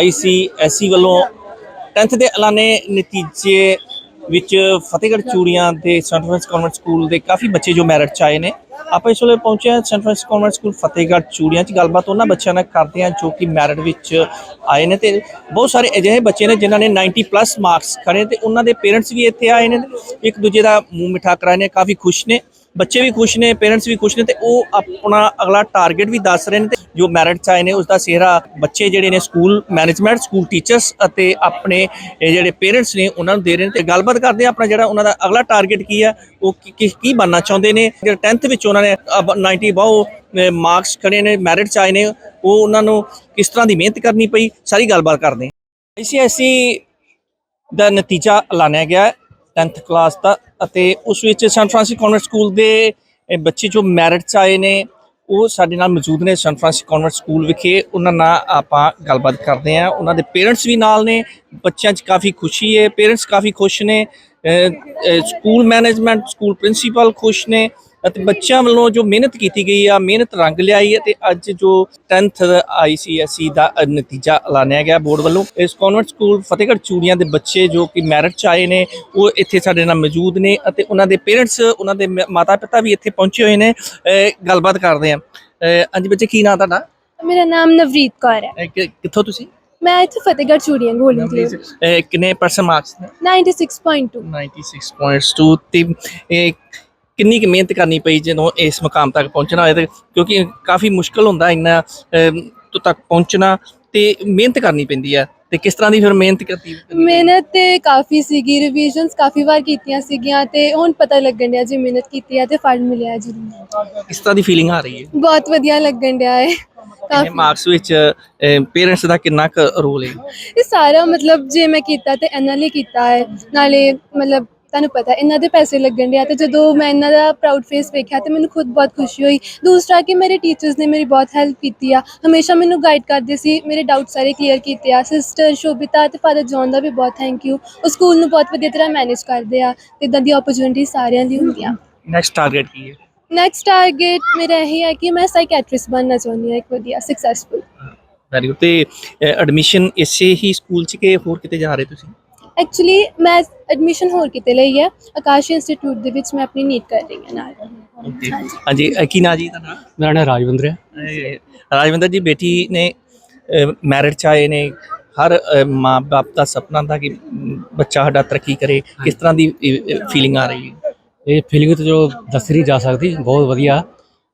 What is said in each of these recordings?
ICSE ਵੱਲੋਂ 10th ਦੇ ਐਲਾਨੇ ਨਤੀਜੇ ਵਿੱਚ ਫਤਿਹਗੜ੍ਹ ਚੂੜੀਆਂ ਦੇ ਸੈਂਟ ਫ੍ਰਾਂਸਿਸ ਕਨਵੈਂਟ ਸਕੂਲ ਦੇ ਕਾਫੀ ਬੱਚੇ ਜੋ ਮੈਰਿਟ ਚ ਆਏ ਨੇ। ਆਪਾਂ ਇਸ ਵੇਲੇ ਪਹੁੰਚੇ ਹਾਂ saint Francis convent school Fatehgarh Churian ਚ। ਗੱਲਬਾਤ ਉਹਨਾਂ ਬੱਚਿਆਂ ਨਾਲ ਕਰਦੇ ਹਾਂ ਜੋ ਕਿ ਮੈਰਿਟ ਵਿੱਚ ਆਏ ਨੇ ਤੇ ਬਹੁਤ ਸਾਰੇ ਅਜਿਹੇ ਬੱਚੇ ਨੇ ਜਿਨ੍ਹਾਂ ਨੇ 90 ਪਲੱਸ ਮਾਰਕਸ ਖੜੇ ਤੇ ਉਹਨਾਂ ਦੇ ਪੇਰੈਂਟਸ ਵੀ ਇੱਥੇ ਆਏ ਨੇ ਇੱਕ ਦੂਜੇ ਦਾ ਮੂੰਹ ਮਿਠਾ ਕਰਾਏ ਨੇ, ਕਾਫੀ ਖੁਸ਼ ਨੇ। ਬੱਚੇ ਵੀ ਖੁਸ਼ ਨੇ ਪੇਰੈਂਟਸ ਵੀ ਖੁਸ਼ ਨੇ ਤੇ ਉਹ ਆਪਣਾ ਅਗਲਾ ਟਾਰਗੇਟ ਵੀ ਦੱਸ ਰਹੇ ਨੇ ਤੇ ਜੋ ਮੈਰਿਟ ਚ ਆਏ ਨੇ ਉਸ ਦਾ ਸਿਹਰਾ ਬੱਚੇ ਜਿਹੜੇ ਨੇ ਸਕੂਲ ਮੈਨੇਜਮੈਂਟ ਸਕੂਲ ਟੀਚਰਸ ਅਤੇ ਆਪਣੇ ਜਿਹੜੇ ਪੇਰੈਂਟਸ ਨੇ, ਉਹਨਾਂ ਨੂੰ ਦੇ ਰਹੇ ਨੇ ਤੇ ਗੱਲਬਾਤ ਕਰਦੇ ਆ ਆਪਣਾ ਜਿਹੜਾ ਉਹਨਾਂ ਦਾ ਅਗਲਾ ਟਾਰਗੇਟ ਕੀ ਆ, ਉਹ ਕੀ- ਕੀ ਬਣਨਾ ਚਾਹੁੰਦੇ ਨੇ। ਜਿਹੜੇ 10th ਵਿੱਚ ਉਹਨਾਂ ਨੇ ਅਬ 90 ਬਹੁ ਮਾਰਕਸ ਖੜੇ ਨੇ ਮੈਰਿਟ ਚ ਆਏ ਨੇ, ਉਹ ਉਹਨਾਂ ਨੂੰ ਕਿਸ ਤਰ੍ਹਾਂ ਦੀ ਮਿਹਨਤ ਕਰਨੀ ਪਈ, ਸਾਰੀ ਗੱਲਬਾਤ ਕਰਦੇ ਹਾਂ। ਆਈਸੀਐਸਈ ਦਾ ਨਤੀਜਾ ਐਲਾਨਿਆ ਗਿਆ 10th ਕਲਾਸ ਦਾ ਅਤੇ ਉਸ ਵਿੱਚ ਸੈਂਟ ਫਰਾਂਸਿਸ ਕਨਵੈਂਟ ਸਕੂਲ ਦੇ ਬੱਚੇ ਜੋ ਮੈਰਿਟ ਚ ਆਏ ਨੇ, ਉਹ ਸਾਡੇ ਨਾਲ ਮੌਜੂਦ ਨੇ ਸੈਂਟ ਫਰਾਂਸਿਸ ਕਨਵੈਂਟ ਸਕੂਲ ਵਿਖੇ। ਉਹਨਾਂ ਨਾਲ ਆਪਾਂ ਗੱਲਬਾਤ ਕਰਦੇ ਹਾਂ। ਉਹਨਾਂ ਦੇ ਪੇਰੈਂਟਸ ਵੀ ਨਾਲ ਨੇ। ਬੱਚਿਆਂ 'ਚ ਕਾਫੀ ਖੁਸ਼ੀ ਹੈ। ਪੇਰੈਂਟਸ ਕਾਫੀ ਖੁਸ਼ ਨੇ। ਸਕੂਲ ਮੈਨੇਜਮੈਂਟ ਸਕੂਲ ਪ੍ਰਿੰਸੀਪਲ ਖੁਸ਼ ਨੇ। ਅਤੇ ਬੱਚਿਆਂ ਵੱਲੋਂ ਜੋ ਮਿਹਨਤ ਕੀਤੀ ਗਈ ਆ ਮਿਹਨਤ ਰੰਗ ਲਿਆਈ ਹੈ ਤੇ ਅੱਜ ਜੋ 10th ਆਈਸੀਐਸਈ ਦਾ ਅ, ਨਤੀਜਾ ਐਲਾਨਿਆ ਗਿਆ ਬੋਰਡ ਵੱਲੋਂ ਇਸ ਕਨਵੈਂਟ ਸਕੂਲ ਫਤਿਹਗੜ੍ਹ ਚੂੜੀਆਂ ਦੇ ਬੱਚੇ ਜੋ ਕਿ ਮੈਰਿਟ ਚ ਆਏ ਨੇ ਉਹ ਇੱਥੇ ਸਾਡੇ ਨਾਲ ਮੌਜੂਦ ਨੇ ਅਤੇ ਉਹਨਾਂ ਦੇ ਪੇਰੈਂਟਸ ਉਹਨਾਂ ਦੇ ਮਾਤਾ ਪਿਤਾ ਵੀ ਇੱਥੇ ਪਹੁੰਚੇ ਹੋਏ ਨੇ ਗੱਲਬਾਤ ਕਰਦੇ ਆ ਹਾਂਜੀ ਬੱਚੇ ਕੀ ਨਾਂ ਤੁਹਾਡਾ? ਮੇਰਾ ਨਾਮ ਨਵਰੀਤ ਕੌਰ ਹੈ। ਕਿੱਥੋਂ ਤੁਸੀਂ? ਮੈਂ ਇੱਥੇ ਫਤਿਹਗੜ੍ਹ ਚੂੜੀਆਂ ਗੋਲਡਨ ਕਲੇਵ ਕਿੰਨੇ ਪਰਸੈਂਟ ਮਾਰਕਸ ਨੇ? 96.2 96.2 ਤੇ ਕਿੰਨੀ ਕੁ ਮਿਹਨਤ ਕਰਨੀ ਪਈ ਜਦੋਂ ਇਸ ਮੁਕਾਮ ਤੱਕ ਪਹੁੰਚਣਾ ਹੋਇਆ ਤੇ ਕਿਉਂਕਿ ਕਾਫੀ ਮੁਸ਼ਕਲ ਹੁੰਦਾ ਇੰਨਾ ਤੋਂ ਤੱਕ ਪਹੁੰਚਣਾ ਤੇ ਮਿਹਨਤ ਕਰਨੀ ਪੈਂਦੀ ਹੈ। ਤੇ ਕਿਸ ਤਰ੍ਹਾਂ ਦੀ ਫਿਰ ਮਿਹਨਤ ਕਰਦੀ ਮਿਹਨਤ ਤੇ ਕਾਫੀ ਸੀਗੀ ਰਿਵੀਜ਼ਨਸ ਕਾਫੀ ਵਾਰ ਕੀਤੀਆਂ ਸੀਗੀਆਂ ਤੇ ਹੁਣ ਪਤਾ ਲੱਗਣ ਡਿਆ ਜੀ ਮਿਹਨਤ ਕੀਤੀ ਹੈ ਤੇ ਫਲ ਮਿਲਿਆ ਜ਼ਰੂਰ ਕਿਸ ਤਰ੍ਹਾਂ ਦੀ ਫੀਲਿੰਗ ਆ ਰਹੀ ਹੈ? ਬਹੁਤ ਵਧੀਆ ਲੱਗਣ ਡਿਆ ਹੈ। ਕਾਫੀ ਮਾਰਕਸ ਵਿੱਚ ਪੇਰੈਂਟਸ ਦਾ ਕਿੰਨਾ ਕੁ ਰੋਲ ਹੈ? ਇਹ ਸਾਰਾ ਮਤਲਬ ਜੇ ਮੈਂ ਕੀਤਾ ਤੇ ਇਹਨਾਂ ਲਈ ਕੀਤਾ ਹੈ ਨਾਲੇ ਮਤਲਬ ਤੁਹਾਨੂੰ ਪਤਾ ਇਹਨਾਂ ਦੇ ਪੈਸੇ ਲੱਗਣ ਡਿਆ ਤੇ ਜਦੋਂ ਮੈਂ ਇਹਨਾਂ ਦਾ ਪ੍ਰਾਊਡ ਫੇਸ ਵੇਖਿਆ ਤੇ ਮੈਨੂੰ ਖੁਦ ਬਹੁਤ ਖੁਸ਼ੀ ਹੋਈ। ਦੂਸਰਾ ਕਿ ਮੇਰੇ ਟੀਚਰਸ ਨੇ ਮੇਰੀ ਬਹੁਤ ਹੈਲਪ ਕੀਤੀ ਆ। ਹਮੇਸ਼ਾ ਮੈਨੂੰ ਗਾਈਡ ਕਰਦੇ ਸੀ ਮੇਰੇ ਡਾਊਟ ਸਾਰੇ ਕਲੀਅਰ ਕੀਤੇ ਆ। ਸਿਸਟਰ ਸ਼ੋਭਿਤਾ ਤੇ ਫਾਦਰ ਜੌਨ ਦਾ ਵੀ ਬਹੁਤ ਥੈਂਕ ਯੂ ਉਹ ਸਕੂਲ ਨੂੰ ਬਹੁਤ ਵਧੀਆ ਤਰ੍ਹਾਂ ਮੈਨੇਜ ਕਰਦੇ ਆ ਤੇ ਇਦਾਂ ਦੀ ਓਪਰਚੁਨਿਟੀ ਸਾਰਿਆਂ ਲਈ ਹੁੰਦੀਆਂ। ਨੈਕਸਟ ਟਾਰਗੇਟ ਕੀ ਹੈ? ਨੈਕਸਟ ਟਾਰਗੇਟ ਮੇਰਾ ਇਹ ਹੈ ਕਿ ਮੈਂ ਸਾਈਕੈਟ੍ਰਿਸਟ ਬਣਨਾ ਚਾਹੁੰਦੀ ਹਾਂ ਇੱਕ ਵਧੀਆ ਸਕਸੈਸਫੁਲ ਵੈਰੀ ਗੁੱਡ ਤੇ ਐਡਮਿਸ਼ਨ ਇਸੇ ਹੀ ਸਕੂਲ ਚ ਕਿ ਹੋਰ ਕਿਤੇ ਜਾ ਰਹੇ ਤੁਸੀਂ? ਐਕਚੁਅਲੀ ਮੈਂ ਐਡਮਿਸ਼ਨ ਹੋਰ ਕਿਤੇ ਲਈ ਹੈ। ਆਕਾਸ਼ ਇੰਸਟੀਚਿਊਟ ਦੇ ਵਿੱਚ ਮੈਂ ਆਪਣੀ ਨੀਟ ਕਰ ਰਹੀ ਹਾਂ ਨਾਲ. ਹਾਂਜੀ। ਅ, ਕੀ ਨਾਂ ਜੀ ਤੁਹਾਡਾ? ਮੇਰਾ ਨਾਮ ਰਾਜਵਿੰਦਰ ਹੈ। ਇਹ ਰਾਜਵਿੰਦਰ ਜੀ ਬੇਟੀ ਨੇ ਮੈਰਿਟ ਚ ਆਏ ਨੇ। ਹਰ ਮਾਂ-ਬਾਪ ਦਾ ਸੁਪਨਾ ਹੁੰਦਾ ਕਿ ਮ, ਬੱਚਾ ਸਾਡਾ ਤਰੱਕੀ ਕਰੇ। ਕਿਸ ਤਰ੍ਹਾਂ ਦੀ ਫੀਲਿੰਗ ਆ ਰਹੀ ਹੈ? ਇਹ ਫੀਲਿੰਗ ਤੇ ਜੋ ਦੱਸੀ ਨਹੀਂ ਜਾ ਸਕਦੀ। ਬਹੁਤ ਵਧੀਆ।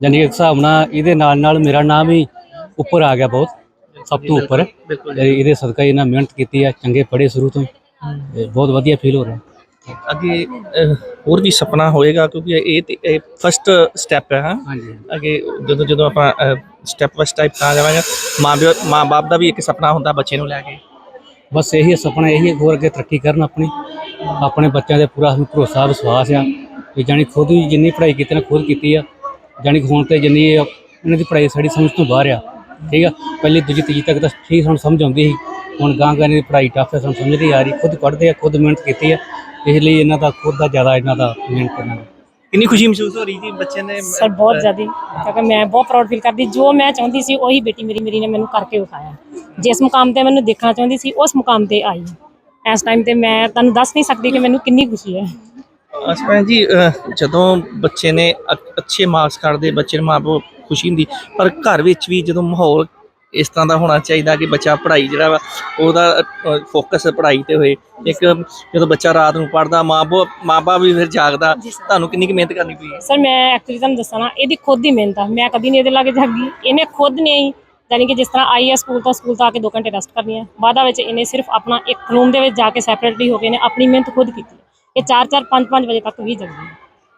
ਯਾਨੀ ਕਿ ਇੱਕ ਹਿਸਾਬ ਨਾਲ ਇਹਦੇ ਨਾਲ ਨਾਲ ਮੇਰਾ ਨਾਮ ਹੀ ਉੱਪਰ ਆ ਗਿਆ ਬਹੁਤ। ਸਭ ਤੋਂ ਉੱਪਰ। ਬਿਲਕੁਲ ਇਹਦੇ ਸਦਕਾ ਇਹਨਾਂ ਮਿਹਨਤ ਕੀਤੀ ਹੈ। ਚੰਗੇ ਪੜ੍ਹੇ ਸ਼ੁਰੂ ਤੋਂ। ਹੀ ਤੇ ਬਹੁਤ ਵਧੀਆ ਫੀਲ ਹੋ ਰਿਹਾ। ਅੱਗੇ ਹੋਰ ਵੀ ਸੁਪਨਾ ਹੋਏਗਾ ਕਿਉਂਕਿ ਇਹ ਤੇ ਇਹ ਫਸਟ ਸਟੈਪ ਹੈ ਹਾਂ। ਹਾਂਜੀ। ਅੱਗੇ ਜਦੋਂ ਜਦੋਂ ਆਪਾਂ ਸਟੈਪ ਬਾਈ ਸਟੈਪ ਆ ਜਾਵਾਂਗੇ ਮਾਂ ਪਿਓ ਮਾਂ-ਬਾਪ ਦਾ ਵੀ ਇੱਕ ਸੁਪਨਾ ਹੁੰਦਾ ਬੱਚੇ ਨੂੰ ਲੈ ਕੇ। ਬਸ ਇਹੀ ਸੁਪਨਾ ਇਹੀ ਹੈ ਹੋਰ ਅੱਗੇ ਤਰੱਕੀ ਕਰਨ ਆਪਣੀ। ਆਪਣੇ ਬੱਚਿਆਂ ਦੇ ਪੂਰਾ ਸਾਨੂੰ ਭਰੋਸਾ ਵਿਸ਼ਵਾਸ ਆ ਕਿ ਜਾਣੀ ਖੁਦ ਵੀ ਜਿੰਨੀ ਪੜ੍ਹਾਈ ਕੀਤੀ ਨਾ ਖੁਦ ਕੀਤੀ ਆ ਜਾਣੀ ਕਿ ਹੁਣ ਤੇ ਜਿੰਨੀ ਇਹ ਇਹਨਾਂ ਦੀ ਪੜ੍ਹਾਈ ਸਾਡੀ ਸਮਝ ਤੋਂ ਬਾਹਰ ਆ। ਠੀਕ ਆ? ਪਹਿਲੀ ਦੂਜੀ ਤੀਜੀ ਤੱਕ ਤਾਂ ਠੀਕ ਸਾਨੂੰ ਸਮਝ ਆਉਂਦੀ ਸੀ। ਹੁਣ ਗਾਂ ਗਾਂ ਦੀ ਪੜ੍ਹਾਈ ਟਫ ਹੈ ਸਾਨੂੰ ਸਮਝ ਨਹੀਂ ਆ ਰਹੀ ਖੁਦ ਪੜ੍ਹਦੇ ਆ ਖੁਦ ਮਿਹਨਤ ਕੀਤੀ ਆ। ਇਸ ਲਈ ਇਹਨਾਂ ਦਾ ਖੁਦ ਦਾ ਜ਼ਿਆਦਾ ਇਹਨਾਂ ਦਾ ਮਿਹਨਤ ਕਰਨਾ। ਕਿੰਨੀ ਖੁਸ਼ੀ ਮਹਿਸੂਸ ਹੋ ਰਹੀ ਜੀ ਬੱਚੇ ਨੇ ਸਰ ਬਹੁਤ ਜ਼ਿਆਦਾ। ਕਿਉਂਕਿ ਮੈਂ ਬਹੁਤ ਪ੍ਰਾਊਡ ਫੀਲ ਕਰਦੀ। ਜੋ ਮੈਂ ਚਾਹੁੰਦੀ ਸੀ ਉਹੀ ਬੇਟੀ ਮੇਰੀ ਮੇਰੀ ਨੇ ਮੈਨੂੰ ਕਰਕੇ ਵਿਖਾਇਆ। ਜਿਸ ਮੁਕਾਮ ਤੇ ਮੈਨੂੰ ਦੇਖਣਾ ਚਾਹੁੰਦੀ ਸੀ ਉਸ ਮੁਕਾਮ ਤੇ ਆਈ। ਇਸ ਟਾਈਮ ਤੇ ਮੈਂ ਤੁਹਾਨੂੰ ਦੱਸ ਨਹੀਂ ਸਕਦੀ ਕਿ ਮੈਨੂੰ ਕਿੰਨੀ ਖੁਸ਼ੀ ਹੈ। ਅਸਪੈਨ ਜੀ ਜਦੋਂ ਬੱਚੇ ਨੇ ਅੱਛੇ ਮਾਰਕਸ ਕਰਦੇ ਬੱਚੇ ਨੂੰ ਮਾਂ ਪਿਓ ਖੁਸ਼ੀ ਹੁੰਦੀ। ਪਰ ਘਰ ਵਿੱਚ ਵੀ ਜਦੋਂ ਮਾਹੌਲ ਇਸ ਤਰ੍ਹਾਂ ਦਾ ਹੋਣਾ ਚਾਹੀਦਾ ਕਿ ਬੱਚਾ ਪੜ੍ਹਾਈ ਜਿਹੜਾ ਵਾ ਉਹਦਾ ਫੋਕਸ ਪੜ੍ਹਾਈ ਤੇ ਹੋਏ। ਇੱਕ ਜਦੋਂ ਬੱਚਾ ਰਾਤ ਨੂੰ ਪੜ੍ਹਦਾ ਮਾਂ ਪਿਓ ਮਾਂ ਬਾਪ ਵੀ ਫਿਰ ਜਾਗਦਾ। ਤੁਹਾਨੂੰ ਕਿੰਨੀ ਕੁ ਮਿਹਨਤ ਕਰਨੀ ਪਈ? ਹੈ ਸਰ ਮੈਂ ਐਕਚੁਅਲੀ ਤੁਹਾਨੂੰ ਦੱਸਾਂ ਨਾ ਇਹਦੀ ਖੁਦ ਦੀ ਮਿਹਨਤ ਆ। ਮੈਂ ਕਦੀ ਨਹੀਂ ਇਹਦੇ ਲਾਗੇ ਜਾਗੀ। ਇਹਨੇ ਖੁਦ ਨੇ ਹੀ ਯਾਨੀ ਕਿ ਜਿਸ ਤਰ੍ਹਾਂ ਆਈ ਹੈ ਸਕੂਲ ਤੋਂ ਸਕੂਲ ਤੋਂ ਆ ਕੇ 2 ਘੰਟੇ ਰੈਸਟ ਕਰਨੀ ਹੈ ਬਾਅਦ ਵਿੱਚ ਇਹਨੇ ਸਿਰਫ ਆਪਣਾ ਇੱਕ ਰੂਮ ਦੇ ਵਿੱਚ ਜਾ ਕੇ ਸੈਪਰੇਟਲੀ ਹੋ ਕੇ ਨੇ ਆਪਣੀ ਮਿਹਨਤ ਖੁਦ ਕੀਤੀ ਹੈ। ਇਹ 4-4 5-5 ਵਜੇ ਤੱਕ ਵੀ ਜਗਦੀ ਹੈ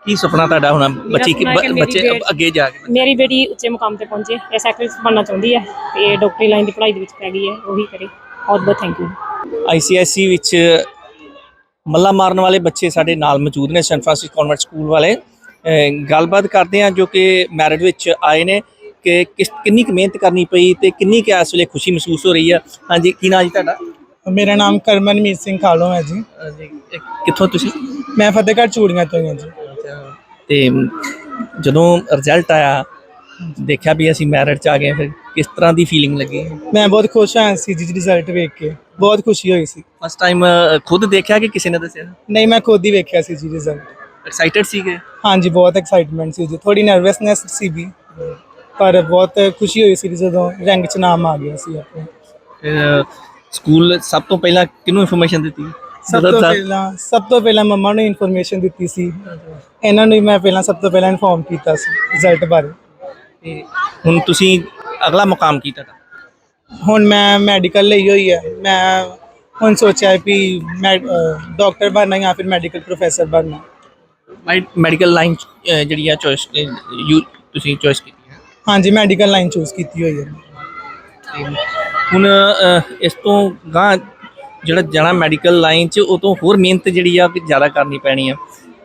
ਕੀ ਸੁਪਨਾ ਤੁਹਾਡਾ ਹੋਣਾ? ਬੱਚੀ ਕਿ ਸੁਪਨਾ ਹੈ ਕਿ ਮੇਰੀ ਬੱਚੇ ਅੱਗੇ ਜਾ ਕੇ ਮੇਰੀ ਬੇਟੀ ਉੱਚੇ ਮੁਕਾਮ ਤੇ ਪਹੁੰਚੇ ਇਹ ਸੈਕਟਰੀ ਬਣਨਾ ਚਾਹੁੰਦੀ ਹੈ ਤੇ ਡਾਕਟਰੀ ਲਾਈਨ ਦੀ ਪੜ੍ਹਾਈ ਦੇ ਵਿੱਚ ਪੈ ਗਈ ਹੈ ਉਹੀ ਕਰੇ। ਬਹੁਤ ਬਹੁਤ ਥੈਂਕ ਯੂ ਆਈਸੀਐਸਈ ਵਿੱਚ ਮੱਲਾ ਮਾਰਨ ਵਾਲੇ ਬੱਚੇ ਸਾਡੇ ਨਾਲ ਮੌਜੂਦ ਨੇ ਸੈਂਟ ਫ੍ਰਾਂਸਿਸ ਕਨਵੈਂਟ ਸਕੂਲ ਵਾਲੇ। ਅਹ ਗੱਲਬਾਤ ਕਰਦੇ ਆ ਜੋ ਕਿ ਮੈਰਿਟ ਵਿੱਚ ਆਏ ਨੇ ਕਿ ਕਿਸ ਕਿੰਨੀ ਕੁ ਮਿਹਨਤ ਕਰਨੀ ਪਈ ਤੇ ਕਿੰਨੀ ਕੁ ਇਸ ਵੇਲੇ ਖੁਸ਼ੀ ਮਹਿਸੂਸ ਹੋ ਰਹੀ ਆ ਹਾਂਜੀ ਕੀ ਨਾਂ ਜੀ ਤੁਹਾਡਾ? ਮੇਰਾ ਨਾਮ ਕਰਮਨਮੀਤ ਸਿੰਘ ਕਾਲੋ ਹੈ ਜੀ। ਜੀ ਕਿੱਥੋਂ ਤੁਸੀਂ? ਮੈਂ ਫਤਿਹਗੜ੍ਹ ਚੂੜੀਆਂ ਤੋਂ ਹੀ ਹਾਂ ਜੀ। ਤੇ ਜਦੋਂ ਰਿਜ਼ਲਟ ਆਇਆ ਦੇਖਿਆ ਵੀ ਅਸੀਂ ਮੈਰਿਟ ਚ ਆ ਗਏ ਫਿਰ ਕਿਸ ਤਰ੍ਹਾਂ ਦੀ ਫੀਲਿੰਗ ਲੱਗੀ? ਮੈਂ ਬਹੁਤ ਖੁਸ਼ ਹਾਂ ਸੀ ਜੀ ਰਿਜ਼ਲਟ ਵੇਖ ਕੇ। ਬਹੁਤ ਖੁਸ਼ੀ ਹੋਈ ਸੀ। ਫਸਟ ਟਾਈਮ ਖੁਦ ਦੇਖਿਆ ਕਿ ਕਿਸੇ ਨੇ ਦੱਸਿਆ? ਨਹੀਂ ਮੈਂ ਖੁਦ ਹੀ ਵੇਖਿਆ ਸੀ ਜੀ ਰਿਜ਼ਲਟ ਐਕਸਾਈਟਡ ਸੀਗੇ? ਹਾਂਜੀ ਬਹੁਤ ਐਕਸਾਈਟਮੈਂਟ ਸੀ ਜੀ। ਥੋੜੀ ਨਰਵਸਨੈਸ ਸੀ ਵੀ ਪਰ ਬਹੁਤ ਖੁਸ਼ੀ ਹੋਈ ਸੀ ਜਦੋਂ ਰੈਂਕ 'ਚ ਨਾਮ ਆ ਗਿਆ ਸੀ ਆਪਣੇ। ਸਕੂਲ ਸਭ ਤੋਂ ਪਹਿਲਾਂ ਕਿਹਨੂੰ ਇਨਫੋਰਮੇਸ਼ਨ ਦਿੱਤੀ? ਸਭ ਤੋਂ ਪਹਿਲਾਂ ਸਭ ਤੋਂ ਪਹਿਲਾਂ ਮੰਮਾ ਨੂੰ ਇਨਫੋਰਮੇਸ਼ਨ ਦਿੱਤੀ ਸੀ। ਇਹਨਾਂ ਨੂੰ ਹੀ ਮੈਂ ਪਹਿਲਾਂ ਸਭ ਤੋਂ ਪਹਿਲਾਂ ਇਨਫੋਰਮ ਕੀਤਾ ਸੀ ਰਿਜ਼ਲਟ ਬਾਰੇ। ਤੇ ਹੁਣ ਤੁਸੀਂ ਅਗਲਾ ਮੁਕਾਮ ਕੀ ਤੁਹਾਡਾ? ਹੁਣ ਮੈਂ ਮੈਡੀਕਲ ਲਈ ਹੋਈ ਹੈ ਮੈਂ ਹੁਣ ਸੋਚਿਆ ਹੈ ਵੀ ਮੈਂ ਡਾਕਟਰ ਬਣਨਾ ਜਾਂ ਫਿਰ ਮੈਡੀਕਲ ਪ੍ਰੋਫੈਸਰ ਬਣਨਾ। ਮੈਡੀਕਲ ਲਾਈਨ ਜਿਹੜੀ ਆ ਚੋਇਸ ਯੂ ਤੁਸੀਂ ਚੋਇਸ ਕੀਤੀ ਹੈ। ਹਾਂਜੀ ਮੈਡੀਕਲ ਲਾਈਨ ਚੂਜ਼ ਕੀਤੀ ਹੋਈ ਹੈ ਹੁਣ ਇਸ ਤੋਂ ਗਾਂ ਜਿਹੜਾ ਜਾਣਾ ਮੈਡੀਕਲ ਲਾਈਨ 'ਚ ਉਹ ਤੋਂ ਹੋਰ ਮਿਹਨਤ ਜਿਹੜੀ ਆ ਜ਼ਿਆਦਾ ਕਰਨੀ ਪੈਣੀ ਆ।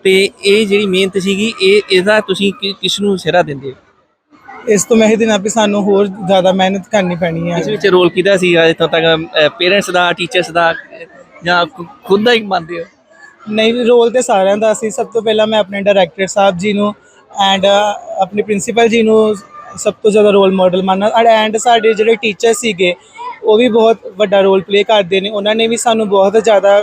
ਤੇ ਇਹ ਜਿਹੜੀ ਮਿਹਨਤ ਸੀਗੀ ਇਹ ਇਹਦਾ ਤੁਸੀਂ ਕਿਸ ਨੂੰ ਸਿਹਰਾ ਦਿੰਦੇ ਹੋ? ਇਸ ਤੋਂ ਮੈਂ ਇਹ ਦਿਨਾਂ ਵੀ ਸਾਨੂੰ ਹੋਰ ਜ਼ਿਆਦਾ ਮਿਹਨਤ ਕਰਨੀ ਪੈਣੀ ਹੈ ਇਸ ਵਿੱਚ ਰੋਲ ਕਿਹਦਾ ਸੀਗਾ? ਇੱਥੋਂ ਤੱਕ ਪੇਰੈਂਟਸ ਦਾ ਟੀਚਰਸ ਦਾ ਜਾਂ ਖੁਦ ਦਾ ਹੀ ਮੰਨਦੇ ਹੋ? ਨਹੀਂ ਰੋਲ ਤੇ ਸਾਰਿਆਂ ਦਾ ਸੀ। ਸਭ ਤੋਂ ਪਹਿਲਾਂ ਮੈਂ ਆਪਣੇ ਡਾਇਰੈਕਟਰ ਸਾਹਿਬ ਜੀ ਨੂੰ ਐਂਡ ਆਪਣੇ ਪ੍ਰਿੰਸੀਪਲ ਜੀ ਨੂੰ ਸਭ ਤੋਂ ਜ਼ਿਆਦਾ ਰੋਲ ਮਾਡਲ ਮੰਨਣਾ ਐਂਡ ਸਾਡੇ ਜਿਹੜੇ ਟੀਚਰ ਸੀਗੇ ਉਹ ਵੀ ਬਹੁਤ ਵੱਡਾ ਰੋਲ ਪਲੇ ਕਰਦੇ ਨੇ। ਉਹਨਾਂ ਨੇ ਵੀ ਸਾਨੂੰ ਬਹੁਤ ਜ਼ਿਆਦਾ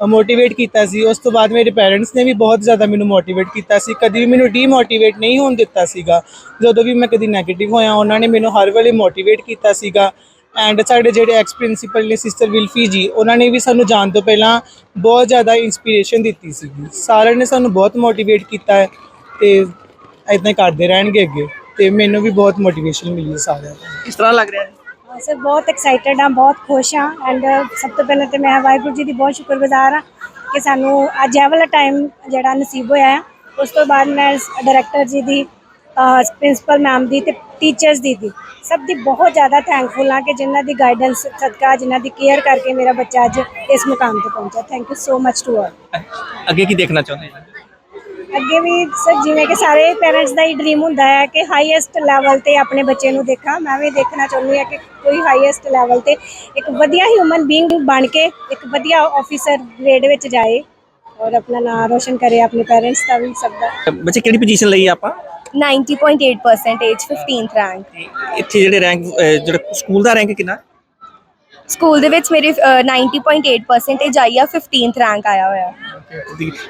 ਮੋਟੀਵੇਟ ਕੀਤਾ ਸੀ। ਉਸ ਤੋਂ ਬਾਅਦ ਮੇਰੇ ਪੇਰੈਂਟਸ ਨੇ ਵੀ ਬਹੁਤ ਜ਼ਿਆਦਾ ਮੈਨੂੰ ਮੋਟੀਵੇਟ ਕੀਤਾ ਸੀ। ਕਦੀ ਵੀ ਮੈਨੂੰ ਡੀਮੋਟੀਵੇਟ ਨਹੀਂ ਹੋਣ ਦਿੱਤਾ ਸੀਗਾ। ਜਦੋਂ ਵੀ ਮੈਂ ਕਦੀ 네ਗੇਟਿਵ ਹੋਇਆ, ਉਹਨਾਂ ਨੇ ਮੈਨੂੰ ਹਰ ਵੇਲੇ ਮੋਟੀਵੇਟ ਕੀਤਾ ਸੀਗਾ। ਐਂਡ ਸਾਡੇ ਜਿਹੜੇ ਐਕਸ ਪ੍ਰਿੰਸੀਪਲ ਨੇ ਸਿਸਟਰ ਵਿਲਫੀ ਜੀ, ਉਹਨਾਂ ਨੇ ਵੀ ਸਾਨੂੰ ਜਾਣ ਤੋਂ ਪਹਿਲਾਂ ਬਹੁਤ ਜ਼ਿਆਦਾ ਇਨਸਪੀਰੇਸ਼ਨ ਦਿੱਤੀ ਸੀਗੀ। ਸਾਰਿਆਂ ਨੇ ਸਾਨੂੰ ਬਹੁਤ ਮੋਟੀਵੇਟ ਕੀਤਾ ਹੈ ਤੇ ਇਦਾਂ ਹੀ ਕਰਦੇ ਰਹਿਣਗੇ ਅੱਗੇ। ਤੇ ਮੈਨੂੰ ਵੀ ਬਹੁਤ ਮੋਟੀਵੇਸ਼ਨ ਮਿਲੀ ਹੈ ਸਾਰਿਆਂ ਤੋਂ ਕਿਸ ਤਰ੍ਹਾਂ ਲੱਗ ਰਿਹਾ ਹੈ? ਸਰ, ਬਹੁਤ ਐਕਸਾਈਟਡ ਹਾਂ, ਬਹੁਤ ਖੁਸ਼ ਹਾਂ ਐਂਡ ਸਭ ਤੋਂ ਪਹਿਲਾਂ ਤੇ ਮੈਂ ਵਾਹਿਗੁਰੂ ਜੀ ਦੀ ਬਹੁਤ ਸ਼ੁਕਰਗੁਜ਼ਾਰ ਹਾਂ ਕਿ ਸਾਨੂੰ ਅੱਜ ਇਹ ਵਾਲਾ ਟਾਈਮ ਜਿਹੜਾ ਨਸੀਬ ਹੋਇਆ ਹੈ ਉਸ ਤੋਂ ਬਾਅਦ ਮੈਂ ਡਾਇਰੈਕਟਰ ਜੀ ਦੀ ਪ੍ਰਿੰਸੀਪਲ ਮੈਮ ਦੀ ਤੇ ਟੀਚਰਸ ਦੀ ਦੀ ਸਭ ਦੀ ਬਹੁਤ ਜ਼ਿਆਦਾ ਥੈਂਕਫੁਲ ਹਾਂ ਕਿ ਜਿਨ੍ਹਾਂ ਦੀ ਗਾਈਡੈਂਸ ਸਦਕਾ, ਜਿਨ੍ਹਾਂ ਦੀ ਕੇਅਰ ਕਰਕੇ ਮੇਰਾ ਬੱਚਾ ਅੱਜ ਇਸ ਮੁਕਾਮ ਤੇ ਪਹੁੰਚਾ thank you so much to all ਅੱਗੇ ਕੀ ਦੇਖਣਾ ਚਾਹੁੰਦੇ ਹੋ? ਅੱਗੇ ਵੀ ਸਰ ਜਿਵੇਂ ਕਿ ਸਾਰੇ ਪੇਰੈਂਟਸ ਦਾ ਹੀ ਡ੍ਰੀਮ ਹੁੰਦਾ ਹੈ ਕਿ ਹਾਈਐਸਟ ਲੈਵਲ ਤੇ ਆਪਣੇ ਬੱਚੇ ਨੂੰ ਦੇਖਾਂ। ਮੈਂ ਵੀ ਦੇਖਣਾ ਚਾਹੁੰਦੀ ਹਾਂ ਕਿ ਕੋਈ ਹਾਈਐਸਟ ਲੈਵਲ ਤੇ ਇੱਕ ਵਧੀਆ ਹਿਊਮਨ ਬੀਇੰਗ ਬਣ ਕੇ ਇੱਕ ਵਧੀਆ ਆਫੀਸਰ ਗ੍ਰੇਡ ਵਿੱਚ ਜਾਏ ਔਰ ਆਪਣਾ ਨਾਮ ਰੋਸ਼ਨ ਕਰੇ ਆਪਣੇ ਪੇਰੈਂਟਸ ਦਾ ਵੀ ਸਭ ਦਾ। ਬੱਚੇ ਕਿਹੜੀ ਪੋਜੀਸ਼ਨ ਲਈ ਆਪਾਂ? 90.8 percentage 15th rank ਤੇ ਇੱਥੇ ਜਿਹੜੇ ਰੈਂਕ ਜਿਹੜਾ ਸਕੂਲ ਦਾ ਰੈਂਕ ਕਿੰਨਾ? ਸਕੂਲ ਦੇ ਵਿੱਚ ਮੇਰੇ ਅ, 90.8 percentage ਆਈ ਆ 15th rank ਆਇਆ ਹੋਇਆ।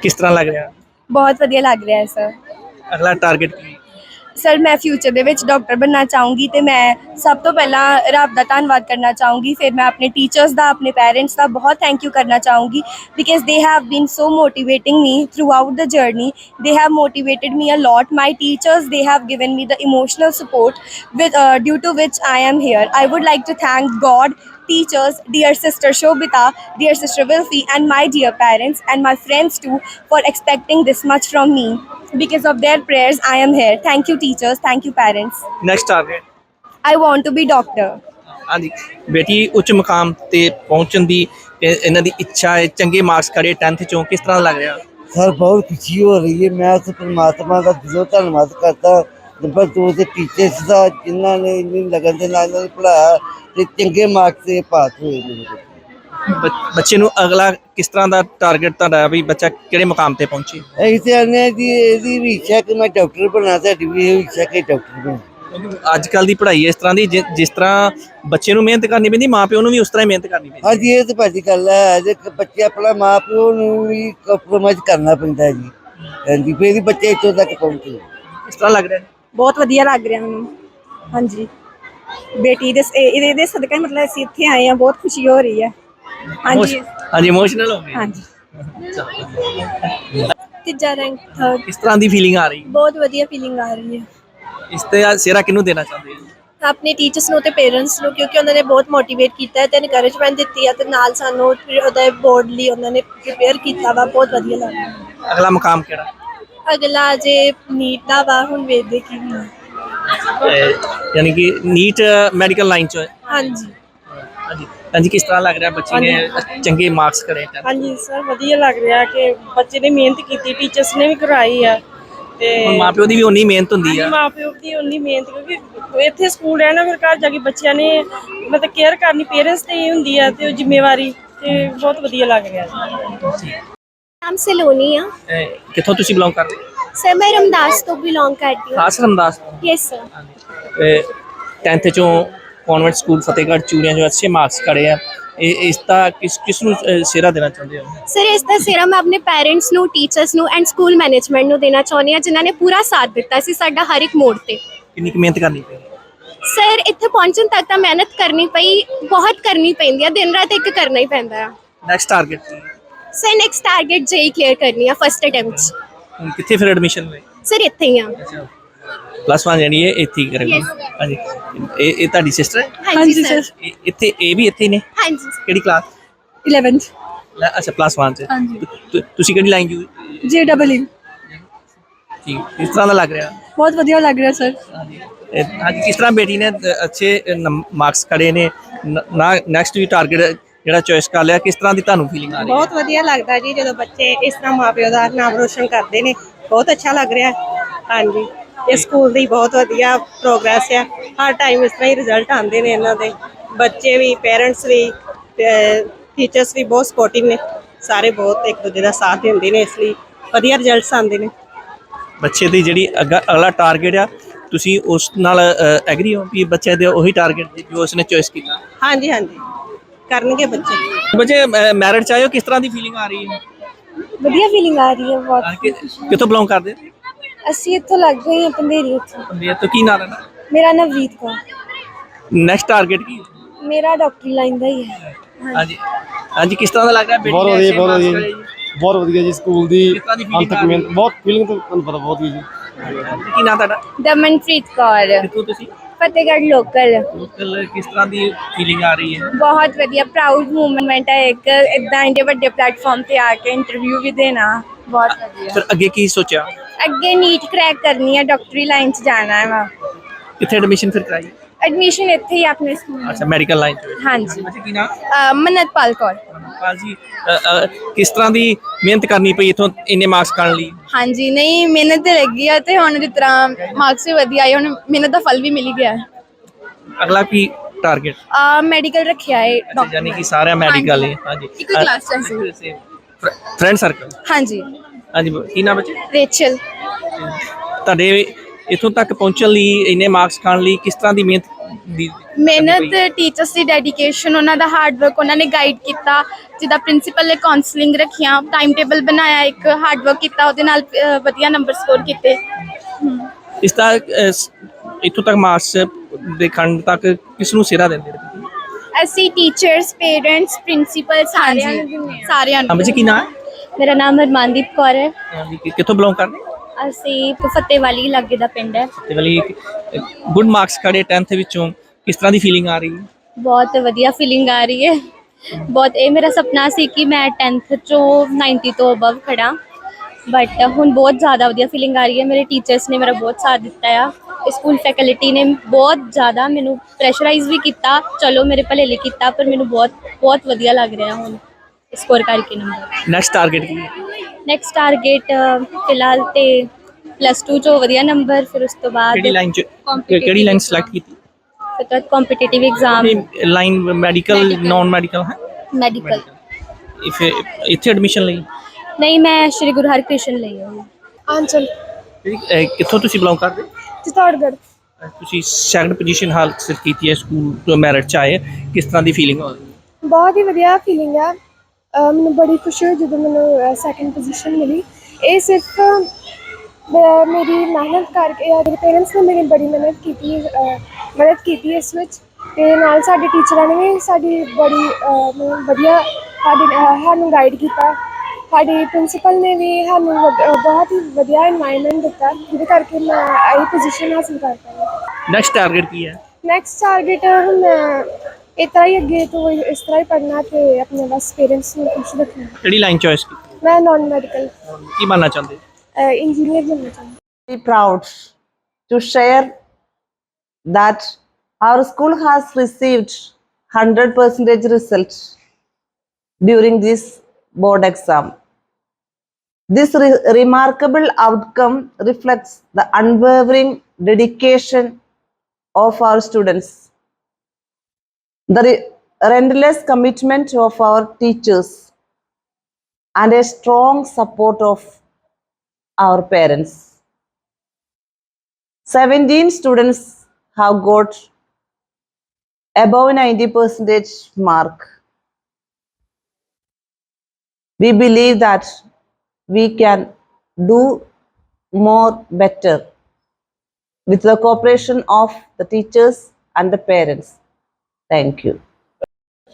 ਕਿਸ ਤਰ੍ਹਾਂ ਲੱਗ ਰਿਹਾ? ਬਹੁਤ ਵਧੀਆ ਲੱਗ ਰਿਹਾ ਹੈ ਸਰ ਅਗਲਾ ਟਾਰਗੇਟ ਕੀ ਸਰ ਮੈਂ ਫਿਊਚਰ ਦੇ ਵਿੱਚ ਡਾਕਟਰ ਬਣਨਾ ਚਾਹੂੰਗੀ ਤੇ ਮੈਂ ਸਭ ਤੋਂ ਪਹਿਲਾਂ ਰੱਬ ਦਾ ਧੰਨਵਾਦ ਕਰਨਾ ਚਾਹੂੰਗੀ ਫਿਰ ਮੈਂ ਆਪਣੇ ਟੀਚਰਸ ਦਾ ਆਪਣੇ ਪੈਰੈਂਟਸ ਦਾ ਬਹੁਤ ਥੈਂਕ ਯੂ ਕਰਨਾ ਚਾਹੂੰਗੀ because they have been so motivating me throughout the journey they have motivated me a lot my teachers they have me the emotional support with uh, due to which I am here. I would like to thank God, teachers, dear sister Shobita, dear sister Wilfie, and my dear parents and my friends too for expecting this much from me. Because of their prayers, I am here. Thank you, teachers. Thank you, parents. Next target I want to be doctor. ਹਾਂਜੀ ਬੇਟੀ ਉੱਚ ਮੁਕਾਮ ਤੇ ਪਹੁੰਚਣ ਦੀ ਇਹ- ਇਹਨਾਂ ਦੀ ਇੱਛਾ ਹੈ ਚੰਗੇ ਮਾਰਕਸ ਕਰੇ 10th ਚੋਂ ਕਿਸ ਤਰ੍ਹਾਂ ਲੱਗ ਰਿਹਾ ਸਰ ਬਹੁਤ ਖੁਸ਼ੀ ਹੋ ਰਹੀ ਹੈ ਮੈਂ ਉਸ ਪਰਮਾਤਮਾ ਦਾ ਦਿਲੋਂ ਧੰਨਵਾਦ ਕਰਦਾ ਨੰਬਰ ਦੋ ਦੇ ਟੀਚਰਸ ਦਾ ਜਿਨ੍ਹਾਂ ਨੇ ਇੰਨੀ ਲਗਨ ਦੇ ਨਾਲ ਇਹਨਾਂ ਨੂੰ ਪੜ੍ਹਾਇਆ ਤੇ ਚੰਗੇ ਮਾਰਕਸ ਤੇ ਪਾਸ ਹੋਏ ਮੇਰੇ ਬੱਚੇ ਬੱਚ- ਬੱਚੇ ਨੂੰ ਅਗਲਾ ਕਿਸ ਤਰ੍ਹਾਂ ਦਾ ਟਾਰਗੇਟ ਤੁਹਾਡਾ ਹੈ ਵੀ ਬੱਚਾ ਕਿਹੜੇ ਮੁਕਾਮ ਤੇ ਪਹੁੰਚੇ? ਅਸੀਂ ਆਨੇ ਹਾਂ ਜੀ ਇਹਦੀ ਵੀ ਇੱਛਾ ਕਿ ਮੈਂ ਡਾਕਟਰ ਬਣਾ ਸਾਡੀ ਵੀ ਇਹ ਇੱਛਾ ਕਿ ਡਾਕਟਰ ਬਣਾ। ਅੱਜ ਕੱਲ ਦੀ ਪੜ੍ਹਾਈ ਇਸ ਤਰ੍ਹਾਂ ਦੀ ਜਿ- ਜਿਸ ਤਰ੍ਹਾਂ ਬੱਚੇ ਨੂੰ ਮਿਹਨਤ ਕਰਨੀ ਪੈਂਦੀ ਮਾਪਿਓ ਨੂੰ ਵੀ ਉਸ ਤਰ੍ਹਾਂ ਹੀ ਮਿਹਨਤ ਕਰਨੀ ਪੈਂਦੀ। ਹਾਂਜੀ ਇਹ ਤਾਂ ਭਾਜੀ ਗੱਲ ਹੈ ਜੇ ਇੱਕ ਬੱਚੇ ਆਪਣਾ ਮਾਂ ਪਿਓ ਨੂੰ ਵੀ ਕੰਪਰੋਮਾਈਜ਼ ਕਰਨਾ ਪੈਂਦਾ ਜੀ। ਹਾਂਜੀ ਫਿਰ ਹੀ ਬੱਚੇ ਇੱਥੋਂ ਤੱਕ ਪਹੁੰਚੇ। ਕਿਸ ਤਰ੍ਹਾਂ ਲੱਗ ਰਿਹਾ? ਬਹੁਤ ਵਧੀਆ ਲੱਗ ਰਿਹਾ ਮੈਨੂੰ। ਹਾਂਜੀ। ਬੇਟੀ ਦੇ ਸ- ਇਹ- ਇਹਦੇ ਇਹਦੇ ਸਦਕਾ ਹੀ ਮਤਲਬ ਅਸੀਂ ਇੱਥੇ ਆਏ ਆ ਬਹੁਤ ਖੁਸ਼ੀ ਹੋ ਰਹੀ ਹੈ। ਹਾਂਜੀ। ਹਾਂਜੀ ਇਮੋਸ਼ਨਲ ਹੋ ਗਏ। ਹਾਂਜੀ। ਤੀਜਾ ਰੈਂਕ ਥਰਡ ਕਿਸ ਤਰ੍ਹਾਂ ਦੀ ਫੀਲਿੰਗ ਆ ਰਹੀ? ਬਹੁਤ ਵਧੀਆ ਫੀਲਿੰਗ ਆ ਰਹੀ ਹੈ। ਇਸ ਤੇ ਸਿਹਰਾ ਕਿਹਨੂੰ ਦੇਣਾ ਚਾਹੁੰਦੇ ਹੋ? ਆਪਣੇ ਟੀਚਰਸ ਨੂੰ ਤੇ ਪੇਰੈਂਟਸ ਨੂੰ ਕਿਉਂਕਿ ਉਹਨਾਂ ਨੇ ਬਹੁਤ ਮੋਟੀਵੇਟ ਕੀਤਾ ਹੈ ਤੇ ਐਨਕਰੇਜਮੈਂਟ ਦਿੱਤੀ ਹੈ ਤੇ ਨਾਲ ਸਾਨੂੰ ਉਹਦਾ ਬੋਰਡ ਲਈ ਉਹਨਾਂ ਨੇ ਪ੍ਰਿਪੇਅਰ ਕੀਤਾ ਵਾ ਬਹੁਤ ਵਧੀਆ ਲੱਗ ਅਗਲਾ ਮੁਕਾਮ ਕਿਹੜਾ? ਅਗਲਾ ਜੇ ਨੀਟ ਦਾ ਵਾ ਹੁਣ ਵੇਖਦੇ ਕੀ ਹੁੰਦਾ। ਯਾਨੀ ਕਿ ਨੀਟ ਮੈਡੀਕਲ ਲਾਈਨ ਚ ਹੈ? ਹਾਂਜੀ। ਹਾਂਜੀ। ਹਾਂਜੀ ਕਿਸ ਤਰ੍ਹਾਂ ਲੱਗ ਰਿਹਾ ਬੱਚੇ ਨੇ? ਚੰਗੇ ਮਾਰਕਸ ਕਰੇ ਤਾਂ? ਹਾਂਜੀ ਸਰ ਵਧੀਆ ਲੱਗ ਰਿਹਾ ਕਿ ਬੱਚੇ ਨੇ ਮਿਹਨਤ ਕੀਤੀ ਟੀਚਰਸ ਨੇ ਵੀ ਕਰਾਈ ਆ। ਤੇ ਹੁਣ ਮਾਪਿਓ ਦੀ ਵੀ ਉਨੀ ਮਿਹਨਤ ਹੁੰਦੀ ਆ। ਮਾਪਿਓ ਦੀ ਉਨੀ ਮਿਹਨਤ ਕਿਉਂਕਿ ਇੱਥੇ ਸਕੂਲ ਰਹਿਣਾ ਫਿਰ ਘਰ ਜਾ ਕੇ ਬੱਚਿਆਂ ਨੇ ਮਤਲਬ ਕੇਅਰ ਕਰਨੀ ਪੇਰੈਂਟਸ ਤੇ ਹੀ ਹੁੰਦੀ ਆ ਤੇ ਉਹ ਜ਼ਿੰਮੇਵਾਰੀ ਤੇ ਬਹੁਤ ਵਧੀਆ ਲੱਗ ਰਿਹਾ। ਜੀ ਨਾਮ ਸਲੋਨੀ ਆ। ਅਹ ਕਿੱਥੋਂ ਤੁਸੀਂ ਬਿਲੋਂਗ ਕਰਦੇ? ਸਰ ਮੈਂ ਰਮਦਾਸ ਤੋਂ ਬਿਲੋਂਗ ਕਰਦੀ ਖਾਸ ਰਮਦਾਸ ਯੈਸ ਸਰ 10th ਚੋਂ ਕਨਵੈਂਟ ਸਕੂਲ ਫਤਿਹਗੜ੍ਹ ਚੂੜੀਆਂ ਜੋ ਅੱਛੇ ਮਾਰਕਸ ਕਰੇ ਆ। ਇਹ ਇਸ ਦਾ ਕਿਸ ਕਿਸ ਨੂੰ ਅਹ, ਸਿਹਰਾ ਦੇਣਾ ਚਾਹੁੰਦੇ ਹੋ? ਸਰ ਇਸ ਦਾ ਸਿਰਾ ਮੈਂ ਆਪਣੇ ਪੈਰੈਂਟਸ ਨੂੰ ਟੀਚਰਸ ਨੂੰ ਐਂਡ ਸਕੂਲ ਮੈਨੇਜਮੈਂਟ ਨੂੰ ਦੇਣਾ ਚਾਹੁੰਦੀ ਹਾਂ ਜਿਨ੍ਹਾਂ ਨੇ ਪੂਰਾ ਸਾਥ ਦਿੱਤਾ ਸੀ ਸਾਡਾ ਹਰ ਇੱਕ ਮੋੜ ਤੇ। ਕਿੰਨੀ ਕੁ ਮਿਹਨਤ ਕਰਨੀ ਪਈ? ਸਰ ਇੱਥੇ ਪਹੁੰਚਣ ਤੱਕ ਤਾਂ ਮਿਹਨਤ ਕਰਨੀ ਪਈ ਬਹੁਤ ਕਰਨੀ ਪੈਂਦੀ ਆ ਦਿਨ ਰਾਤ ਇੱਕ ਕਰਨਾ ਹੀ ਪੈਂਦਾ ਆ। ਨੈਕਸਟ ਟਾਰਗੇਟ ਕੀ? ਹੈ? Sir next target JE clear ਕਰਨੀ ਆ ਫਸਟ ਅਟੈਂਪਟ ਹੁਣ ਕਿੱਥੇ ਫਿਰ ਐਡਮਿਸ਼ਨ ਹੋਏ? ਸਰ ਇੱਥੇ ਹੀ ਆ। ਪਲੱਸ 1 ਜਾਨੀ ਹੈ ਇੱਥੇ ਹੀ ਕਰੇਗੀ। ਹਾਂਜੀ। ਇਹ ਇਹ ਤੁਹਾਡੀ ਸਿਸਟਰ ਹੈ? ਹਾਂਜੀ ਸਰ ਇਹ- ਇੱਥੇ ਇਹ ਵੀ ਇੱਥੇ ਹੀ ਨੇ? ਹਾਂਜੀ sir। ਕਿਹੜੀ ਕਲਾਸ 11th ਲੈ, ਅੱਛਾ ਪਲੱਸ 1 ਚ। ਹਾਂਜੀ। ਤੁ- ਤੁ- ਤੁਸੀਂ ਕਿਹੜੀ ਲਾਈਨ ਯੂ JEE ਠੀਕ। ਕਿਸ ਤਰ੍ਹਾਂ ਦਾ ਲੱਗ ਰਿਹਾ। ਬਹੁਤ ਵਧੀਆ ਲੱਗ ਰਿਹਾ ਸਰ ਹਾਂਜੀ। ਇਹ- ਅੱਜ ਕਿਸ ਤਰ੍ਹਾਂ ਬੇਟੀ ਨੇ ਅ, ਅੱਛੇ ਮਾਰਕਸ ਖੜੇ ਨਾ। ਨੈਕਸਟ ਵੀ ਟਾਰਗੇਟ ਜਿਹੜਾ ਚੋਇਸ ਕਰ ਲਿਆ ਕਿਸ ਤਰ੍ਹਾਂ ਦੀ ਤੁਹਾਨੂੰ ਫੀਲਿੰਗ ਆ ਰਹੀ ਹੈ? ਬਹੁਤ ਵਧੀਆ ਲੱਗਦਾ ਜੀ ਜਦੋਂ ਬੱਚੇ ਇਸ ਤਰ੍ਹਾਂ ਮਾਪਿਓ ਦਾ ਨਾਮ ਰੋਸ਼ਨ ਕਰਦੇ ਨੇ। ਬਹੁਤ ਅੱਛਾ ਲੱਗ ਰਿਹਾ। ਹਾਂਜੀ। ਇਹ ਸਕੂਲ ਦੀ ਬਹੁਤ ਵਧੀਆ ਪ੍ਰੋਗਰੈਸ ਆ। ਹਰ ਟਾਈਮ ਇਸ ਤਰ੍ਹਾਂ ਹੀ ਰਿਜ਼ਲਟ ਆਉਂਦੇ ਨੇ ਇਹਨਾਂ ਦੇ। ਬੱਚੇ ਵੀ ਪੇਰੈਂਟਸ ਵੀ ਟੀਚਰਸ ਵੀ ਬਹੁਤ ਸਪੋਰਟਿਵ ਨੇ। ਸਾਰੇ ਬਹੁਤ ਇੱਕ ਦੂਜੇ ਦਾ ਸਾਥ ਦਿੰਦੇ ਨੇ ਇਸ ਲਈ ਵਧੀਆ ਰਿਜ਼ਲਟਸ ਆਉਂਦੇ ਨੇ। ਬੱਚੇ ਦੀ ਜਿਹੜੀ ਅੱਗਾ- ਅਗਲਾ ਟਾਰਗੇਟ ਆ ਤੁਸੀਂ ਉਸ ਨਾਲ ਐਗਰੀ ਹੋ ਵੀ ਬੱਚੇ ਦੇ ਉਹੀ ਟਾਰਗੇਟ ਜੋ ਉਸਨੇ ਚੋਇਸ ਕੀਤਾ? ਹਾਂਜੀ ਹਾਂਜੀ। ਕਰਨਗੇ ਬੱਚੇ। ਬੱਚੇ ਮੈਰਿਟ ਚ ਆਏ ਹੋ? ਕਿਸ ਤਰ੍ਹਾਂ ਦੀ ਫੀਲਿੰਗ ਆ ਰਹੀ ਹੈ? ਵਧੀਆ ਫੀਲਿੰਗ ਆ ਰਹੀ ਹੈ ਬਹੁਤ ਆ ਕਿ- ਕਿੱਥੋਂ ਬਿਲੋਂਗ ਕਰਦੇ? ਅਸੀਂ ਇੱਥੋਂ ਲੱਗ ਗਏ ਹਾਂ ਪੰਧੇਰੀ ਉੱਥੋਂ। ਪੰਦੇਰ ਤੋਂ ਕੀ ਨਾਮ ਹੈ ਮੇਰਾ ਨਾਮ ਵੀਤ ਕੌਰ। ਨੈਕਸਟ ਟਾਰਗੇਟ ਕੀ? ਹੈ? ਮੇਰਾ ਡਾਕਟਰੀ ਲਾਈਨ ਦਾ ਹੀ ਹੈ। ਹਾਂਜੀ। ਹਾਂਜੀ ਕਿਸ ਤਰ੍ਹਾਂ ਦਾ ਲੱਗ ਰਿਹਾ ਬੇਟੀ ਬਹੁਤ ਨੇ ਵਧੀਆ ਬਹੁਤ ਵਧੀਆ ਜੀ? ਬਹੁਤ ਵਧੀਆ ਜੀ ਸਕੂਲ ਦੀ ਕਿਸ ਤਰ੍ਹਾਂ ਦੀ feeling ਅੰਤ ਤੱਕ ਆ ਰਹੀ ਮਿਹਨਤ ਬਹੁਤ ਫੀਲਿੰਗ ਤਾਂ ਤੁਹਾਨੂੰ ਪਤਾ ਬਹੁਤ ਹੀ ਜੀ। ਜੀ ਕੀ ਨਾਮ ਤੁਹਾਡਾ? ਦਮਨਪ੍ਰੀਤ ਕੌਰ। ਕਿੱਥੋਂ ਤੁਸੀਂ? ਫਤਿਹਗੜ੍ਹ ਲੋਕਲ ਲੋਕਲ ਕਿਸ ਤਰ੍ਹਾਂ ਦੀ ਫੀਲਿੰਗ ਆ ਰਹੀ ਹੈ? ਬਹੁਤ ਵਧੀਆ ਪ੍ਰਾਊਡ ਮੂਵਮੈਂਟ ਹੈ ਇੱਕ। ਇਦਾਂ ਇੰਨੇ ਵੱਡੇ ਪਲੇਟਫਾਰਮ ਤੇ ਆ ਕੇ ਇੰਟਰਵਿਊ ਵੀ ਦੇਣਾ ਬਹੁਤ ਵਧੀਆ। ਫਿਰ ਅੱਗੇ ਕੀ ਸੋਚਿਆ? ਅੱਗੇ ਨੀਟ ਕ੍ਰੈਕ ਕਰਨੀ ਹੈ ਡਾਕਟਰੀ ਲਾਈਨ 'ਚ ਜਾਣਾ ਹੈ ਵਾ। ਕਿੱਥੇ ਐਡਮਿਸ਼ਨ ਫਿਰ ਕਰਾਈ? ਐਡਮਿਸ਼ਨ ਇੱਥੇ ਹੀ ਆਪਣੇ ਸਕੂਲ ਅੱਛਾ ਮੈਡੀਕਲ ਲਾਈਨ ਹਾਂਜੀ। ਅੱਛਾ ਕੀ ਨਾਮ? ਮਨਤਪਾਲ ਕੌਰ। ਪਾਲ ਜੀ ਅ, ਅ, ਕਿਸ ਤਰ੍ਹਾਂ ਦੀ ਮਿਹਨਤ ਕਰਨੀ ਪਈ ਇਥੋਂ ਇੰਨੇ ਮਾਰਕਸ ਕਰਨ ਲਈ? ਹਾਂਜੀ ਨਹੀਂ ਮਿਹਨਤ ਤੇ ਲੱਗੀ ਆ ਤੇ ਹੁਣ ਜਿਸ ਤਰ੍ਹਾਂ ਮਾਰਕਸ ਵੀ ਵਧੀਆ ਆਏ ਹੁਣ ਮਿਹਨਤ ਦਾ ਫਲ ਵੀ ਮਿਲ ਹੀ ਗਿਆ। ਅਗਲਾ ਕੀ ਟਾਰਗੇਟ ਆ ਮੈਡੀਕਲ ਰੱਖਿਆ ਹੈ ਯਾਨੀ ਕਿ ਸਾਰਾ ਮੈਡੀਕਲ ਹੈ ਹਾਂਜੀ। ਇੱਕੋ class ਚ ਅਸੀਂ। ਫਰੈਂਡ ਸਰਕਲ ਹਾਂਜੀ। ਹਾਂਜੀ ਕੀ ਨਾਮ ਬੱਚੇ ਰੇਚਲ। ਤੁਹਾਡੇ ਇਥੋਂ ਤੱਕ ਪਹੁੰਚਣ ਲਈ ਇੰਨੇ ਮਾਰਕਸ ਖਾਣ ਲਈ ਕਿਸ ਤਰ੍ਹਾਂ ਦੀ ਮਿਹਨਤ ਦੀ ਮਿਹਨਤ ਟੀਚਰਸ ਦੀ ਡੈਡੀਕੇਸ਼ਨ ਉਹਨਾਂ ਦਾ ਹਾਰਡ ਵਰਕ ਉਹਨਾਂ ਨੇ ਗਾਈਡ ਕੀਤਾ। ਜਿੱਦਾਂ ਪ੍ਰਿੰਸੀਪਲ ਨੇ ਕਾਉਂਸਲਿੰਗ ਰੱਖੀਆਂ ਟਾਈਮ ਟੇਬਲ ਬਣਾਇਆ ਇੱਕ ਹਾਰਡ ਵਰਕ ਕੀਤਾ ਉਹਦੇ ਨਾਲ ਵਧੀਆ ਨੰਬਰ ਸਕੋਰ ਕੀਤੇ। ਇਸ ਦਾ ਇਥੋਂ ਤੱਕ ਮਾਰਕਸ ਦੇ ਖੰਡ ਤੱਕ ਕਿਸ ਨੂੰ ਸਿਰਾ ਦਿੰਦੇ ਨੇ ਅਸੀਂ ਟੀਚਰਸ ਪੇਰੈਂਟਸ ਪ੍ਰਿੰਸੀਪਲ ਸਾਰਿਆਂ ਨੂੰ ਦਿੰਦੇ ਹਾਂ। ਸਾਰਿਆਂ ਹਾਂ ਨੂੰ ਕੀ ਮੇਰਾ ਨਾਮ ਹਰਮਨਦੀਪ ਕੌਰ ਹੈ। ਹੈ ਕਿ- ਕਿੱਥੋਂ ਬਿਲੋਂਗ ਕਰਦੇ ਅਸੀਂ ਫਤਿਹਵਾਲੀ ਲਾਗੇ ਦਾ ਪਿੰਡ ਹੈ। ਤੇ ਵਾਲੀ ਗੁੱਡ ਮਾਰਕਸ ਖੜੇ 10th ਵਿੱਚੋਂ। ਕਿਸ ਤਰ੍ਹਾਂ ਦੀ ਫੀਲਿੰਗ ਆ ਰਹੀ ਹੈ? ਬਹੁਤ ਵਧੀਆ ਫੀਲਿੰਗ ਆ ਰਹੀ ਹੈ। ਬਹੁਤ ਇਹ ਮੇਰਾ ਸੁਪਨਾ ਸੀ ਕਿ ਮੈਂ 10th ਚੋਂ 90 ਤੋਂ ਅਬਵ ਖੜਾ ਬਟ ਹੁਣ ਬਹੁਤ ਜ਼ਿਆਦਾ ਵਧੀਆ ਫੀਲਿੰਗ ਆ ਰਹੀ ਹੈ। ਮੇਰੇ ਟੀਚਰਸ ਨੇ ਮੇਰਾ ਬਹੁਤ ਸਾਥ ਦਿੱਤਾ ਆ। ਸਕੂਲ ਫੈਕਲਟੀ ਨੇ ਬਹੁਤ ਜ਼ਿਆਦਾ ਮੈਨੂੰ ਪ੍ਰੈਸ਼ਰਾਈਜ਼ ਵੀ ਕੀਤਾ। ਚਲੋ ਮੇਰੇ ਭਲੇ ਲਈ ਕੀਤਾ ਪਰ ਮੈਨੂੰ ਬਹੁਤ ਬਹੁਤ ਵਧੀਆ ਲੱਗ ਰਿਹਾ ਹੁਣ। ਸਕੋਰ ਕਰਕੇ ਨੰਬਰ ਨੈਕਸਟ ਟਾਰਗੇਟ ਕੀ ਹੈ ਨੈਕਸਟ ਟਾਰਗੇਟ ਫਿਲਹਾਲ ਤੇ ਪਲੱਸ 2 ਚੋਂ ਵਧੀਆ ਨੰਬਰ ਫਿਰ ਉਸ ਤੋਂ ਬਾਅਦ ਕਿਹੜੀ ਲਾਈਨ ਚ ਕਿਹੜੀ ਲਾਈਨ ਸਿਲੈਕਟ ਕੀਤੀ ਫਿਰ ਤੋਂ competitive exam line medical Medical. Non medical ਹੈ ਮੈਡੀਕਲ ਇਫ ਇੱਥੇ ਐਡਮਿਸ਼ਨ ਲਈ ਨਹੀਂ ਮੈਂ ਸ਼੍ਰੀ ਗੁਰੂ ਹਰਕ੍ਰਿਸ਼ਨ ਲਈ ਹਾਂ ਆਂਚਲ ਇਹ ਕਿੱਥੋਂ ਤੁਸੀਂ ਬਿਲੋਂਗ ਕਰਦੇ ਚਿਤੌੜਗੜ੍ਹ ਅਹ ਤੁਸੀਂ ਸੈਕੰਡ ਪੋਜੀਸ਼ਨ ਹਾਸਲ ਕੀਤੀ ਹੈ ਸਕੂਲ ਤੋਂ ਮੈਰਿਟ ਚ ਆਏ ਕਿਸ ਤਰ੍ਹਾਂ ਦੀ ਫੀਲਿੰਗ ਹੋ ਰਹੀ ਹੈ ਬਹੁਤ ਹੀ ਵਧੀਆ ਫੀਲਿੰਗ ਆ ਅਹ ਮੈਨੂੰ ਬੜੀ ਖੁਸ਼ੀ ਹੋਈ ਜਦੋਂ ਮੈਨੂੰ ਸੈਕੰਡ ਪੋਜੀਸ਼ਨ ਮਿਲੀ। ਇਹ ਸਿਰਫ ਮੇਰੀ ਮਿਹਨਤ ਕਰਕੇ ਮੇਰੇ ਪੇਰੈਂਟਸ ਨੇ ਮੇਰੀ ਬੜੀ ਮਿਹਨਤ ਕੀਤੀ ਮਿਹਨਤ ਕੀਤੀ ਇਸ ਵਿੱਚ ਤੇ ਨਾਲ ਸਾਡੇ ਟੀਚਰਾਂ ਨੇ ਵੀ ਸਾਡੀ ਬੜੀ ਵਧੀਆ ਸਾਡੀ ਸਾਨੂੰ ਗਾਈਡ ਕੀਤਾ। ਸਾਡੀ ਪ੍ਰਿੰਸੀਪਲ ਨੇ ਵੀ ਸਾਨੂੰ ਬਹੁਤ ਹੀ ਵਧੀਆ এনवायरमेंट ਦਿੱਤਾ ਜਿਹਦੇ ਕਰਕੇ ਮੈਂ ਆਈ ਪੋਜੀਸ਼ਨ ਹਾਸਲ ਕਰ ਪਾਈ। ਨੈਕਸਟ ਟਾਰਗੇਟ ਕੀ ਹੈ? ਨੈਕਸਟ ਟਾਰਗੇਟ ਹੁਣ ਇਸ ਤਰ੍ਹਾਂ ਹੀ ਅੱਗੇ ਤੋਂ ਇਸ ਤਰ੍ਹਾਂ ਹੀ ਪੜ੍ਹਨਾ ਤੇ ਆਪਣੇ ਬਸ ਪੇਰੈਂਟਸ ਨੂੰ ਖੁਸ਼ ਰੱਖਣਾ ਕਿਹੜੀ ਲਾਈਨ ਚੋਇਸ ਕੀਤੀ ਮੈਂ ਨਾਨ ਮੈਡੀਕਲ ਕੀ ਬਣਨਾ ਚਾਹੁੰਦੇ ਇੰਜੀਨੀਅਰ ਬਣਨਾ ਚਾਹੁੰਦੀ very proud to share that our school has received 100 percentage result during this board exam. This re- remarkable outcome reflects the unwavering dedication of our students, the re- relentless commitment of our teachers, and a strong support of our parents. 17 students have got above 90 percentage mark. We believe that we can do more better with the cooperation of the teachers and the parents. Thank you.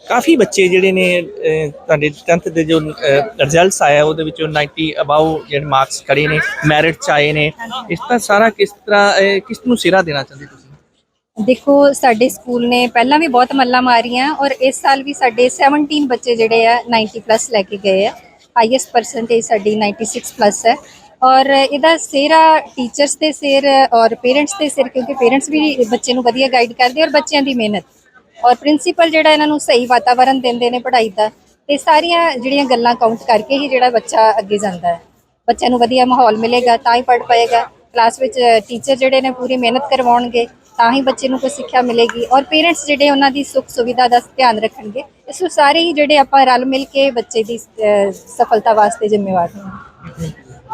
ਕਾਫੀ ਬੱਚੇ ਜਿਹੜੇ ਨੇ ਤੁਹਾਡੇ 10th ਦੇ ਜੋ results ਆਇਆ ਉਹਦੇ ਵਿੱਚੋਂ 90 ਅਬਾਊ ਜਿਹੜੇ ਮਾਰਕਸ ਖੜੇ ਨੇ ਮੈਰਿਟ ਚ ਆਏ ਨੇ। ਇਸ ਦਾ ਸਾਰਾ ਕਿਸ ਤਰ੍ਹਾਂ ਕਿਸ ਨੂੰ ਸਿਰਾ ਦੇਣਾ ਚਾਹੁੰਦੇ ਤੁਸੀਂ? ਦੇਖੋ ਸਾਡੇ ਸਕੂਲ ਨੇ ਪਹਿਲਾਂ ਵੀ ਬਹੁਤ ਮੱਲਾਂ ਮਾਰੀਆਂ ਔਰ ਇਸ ਸਾਲ ਵੀ ਸਾਡੇ 17 ਬੱਚੇ ਜਿਹੜੇ ਆ 90 ਪਲੱਸ ਲੈ ਕੇ ਗਏ ਆ। ਹਾਈਐਸਟ ਪਰਸੈਂਟੇਜ ਸਾਡੀ 96 ਪਲੱਸ ਹੈ। ਔਰ ਇਹਦਾ ਸਿਰਾ ਟੀਚਰਸ ਦੇ ਸਿਰ ਔਰ ਪੇਰੈਂਟਸ ਦੇ ਸਿਰ ਕਿਉਂਕਿ ਪੇਰੈਂਟਸ ਵੀ ਬੱਚੇ ਨੂੰ ਵਧੀਆ ਗਾਈਡ ਕਰਦੇ ਔਰ ਬੱਚਿਆਂ ਦੀ ਮਿਹਨਤ। ਔਰ ਪ੍ਰਿੰਸੀਪਲ ਜਿਹੜਾ ਇਹਨਾਂ ਨੂੰ ਸਹੀ ਵਾਤਾਵਰਣ ਦਿੰਦੇ ਨੇ ਪੜ੍ਹਾਈ ਦਾ, ਤੇ ਸਾਰੀਆਂ ਜਿਹੜੀਆਂ ਗੱਲਾਂ ਕਾਊਂਟ ਕਰਕੇ ਹੀ ਜਿਹੜਾ ਬੱਚਾ ਅੱਗੇ ਜਾਂਦਾ ਹੈ। ਬੱਚਿਆਂ ਨੂੰ ਵਧੀਆ ਮਾਹੌਲ ਮਿਲੇਗਾ, ਤਾਂ ਹੀ ਪੜ੍ਹ ਪਾਏਗਾ। ਕਲਾਸ ਵਿੱਚ ਟੀਚਰ ਜਿਹੜੇ ਨੇ ਪੂਰੀ ਮਿਹਨਤ ਕਰਵਾਉਣਗੇ, ਤਾਂ ਹੀ ਬੱਚੇ ਨੂੰ ਕੋਈ ਸਿੱਖਿਆ ਮਿਲੇਗੀ। ਔਰ ਪੇਰੈਂਟਸ ਜਿਹੜੇ ਉਹਨਾਂ ਦੀ ਸੁੱਖ ਸੁਵਿਧਾ ਦਾ ਧਿਆਨ ਰੱਖਣਗੇ, ਇਸ ਨੂੰ ਸਾਰੇ ਹੀ ਜਿਹੜੇ ਆਪਾਂ ਰਲ ਮਿਲ ਕੇ ਬੱਚੇ ਦੀ ਸਫਲਤਾ ਵਾਸਤੇ ਜ਼ਿੰਮੇਵਾਰ ਹਾਂ